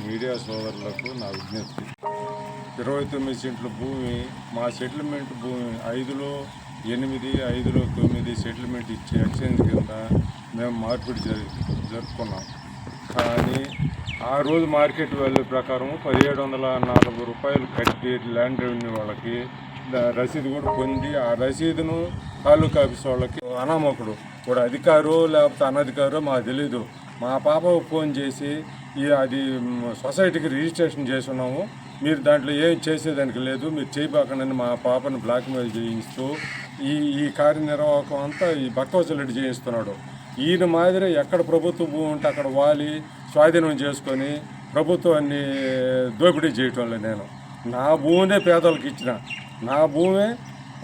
Media సోదరులకు నా విజ్ఞప్తి. ఇరవై తొమ్మిది సెంట్ల భూమి మా సెటిల్మెంట్ భూమి ఐదులో ఎనిమిది ఐదులో తొమ్మిది సెటిల్మెంట్ ఇచ్చే ఎక్స్చేంజ్ కింద మేము మార్పిడి జరి జరుపుకున్నాం. కానీ ఆ రోజు మార్కెట్ వాల్యూ ప్రకారం పదిహేడు వందల నలభై రూపాయలు కట్టి ల్యాండ్ రెవెన్యూ వాళ్ళకి రసీదు కూడా పొంది ఆ రసీదును తాలూకా ఆఫీస్ వాళ్ళకి అనామకుడు కూడా అధికారో లేకపోతే అనధికారో మాకు తెలీదు. మా పాపకు ఫోన్ చేసి ఈ అది సొసైటీకి రిజిస్ట్రేషన్ చేసి ఉన్నాము మీరు దాంట్లో ఏం చేసేదానికి లేదు మీరు చేయబాకండి మా పాపను బ్లాక్మెయిల్ చేయిస్తూ ఈ ఈ కార్యనిర్వాహకం అంతా ఈ భక్తవసరెడ్డి చేయిస్తున్నాడు. ఈయన మాదిరి ఎక్కడ ప్రభుత్వ భూమి ఉంటే అక్కడ వాలి స్వాధీనం చేసుకొని ప్రభుత్వాన్ని దోపిడీ చేయటంలో నేను. నా భూమినే పేదలకు ఇచ్చిన. నా భూమే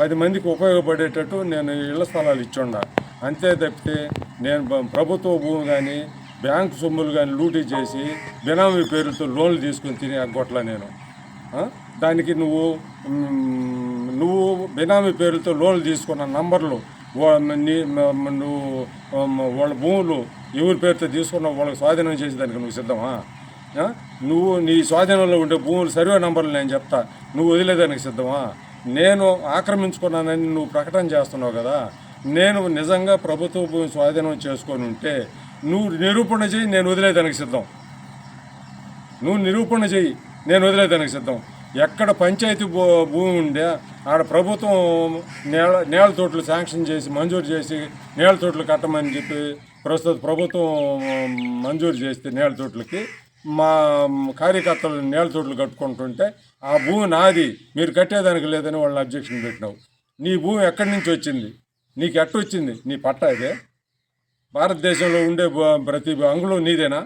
పది మందికి ఉపయోగపడేటట్టు నేను ఇళ్ళ స్థలాలు ఇచ్చుండా. అంతే తప్పితే నేను ప్రభుత్వ భూమి కానీ బ్యాంకు సొమ్ములు కానీ లూటీ చేసి బినామీ పేరుతో లోన్లు తీసుకుని తిని గొట్ల నేను. దానికి నువ్వు నువ్వు బినామీ పేరుతో లోన్లు తీసుకున్న నంబర్లు నువ్వు వాళ్ళ భూములు ఎవరి పేరుతో తీసుకున్న వాళ్ళకి స్వాధీనం చేసేదానికి నువ్వు సిద్ధమా? నువ్వు నీ స్వాధీనంలో ఉండే భూములు సర్వే నంబర్లు నేను చెప్తా. నువ్వు వదిలేదానికి సిద్ధమా? నేను ఆక్రమించుకున్నానని నువ్వు ప్రకటన చేస్తున్నావు కదా. నేను నిజంగా ప్రభుత్వ భూమి స్వాధీనం చేసుకొని ఉంటే నువ్వు నిరూపణ చేయి నేను వదిలేదానికి సిద్ధం. నువ్వు నిరూపణ చెయ్యి నేను వదిలేదానికి సిద్ధం. ఎక్కడ పంచాయతీ భూ భూమి ఉండే ఆడ ప్రభుత్వం నేల నేల తోటలు శాంక్షన్ చేసి మంజూరు చేసి నేల తోటలు కట్టమని చెప్పి ప్రస్తుత ప్రభుత్వం మంజూరు చేస్తే నేల తోటలకి మా కార్యకర్తలు నేల తోటలు కట్టుకుంటుంటే ఆ భూమి నాది మీరు కట్టేదానికి లేదని వాళ్ళని అబ్జెక్షన్ పెట్టినావు. నీ భూమి ఎక్కడి నుంచి వచ్చింది? నీకు ఎట్టొచ్చింది? నీ పట్టా ఇదే? భారతదేశంలో ఉండే ప్రతి అంగుళం నీదేనా?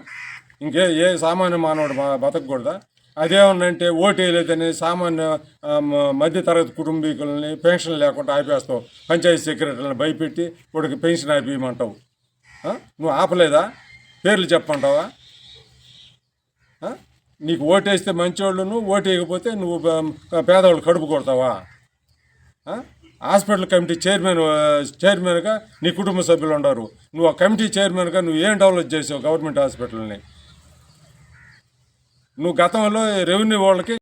ఇంకే ఏ సామాన్య మానవుడు మా బతకూడదా అదేమన్నంటే ఓటు వేయలేదని సామాన్య మధ్యతరగతి కుటుంబీకులని పెన్షన్ లేకుండా ఆపేస్తావు. పంచాయతీ సెక్రటరీని భయపెట్టి వాడికి పెన్షన్ ఆపేయమంటావు. నువ్వు ఆపలేదా? పేర్లు చెప్పంటావా నీకు ఓటేస్తే నువ్వు ఓటు వేయకపోతే నువ్వు పేదవాళ్ళు కడుపు కొడతావా? హాస్పిటల్ కమిటీ చైర్మన్ చైర్మన్గా నీ కుటుంబ సభ్యులు ఉన్నారు. నువ్వు ఆ కమిటీ చైర్మన్గా నువ్వు ఏం డెవలప్ చేసావు గవర్నమెంట్ హాస్పిటల్ని? నువ్వు గతంలో రెవెన్యూ వాళ్ళకి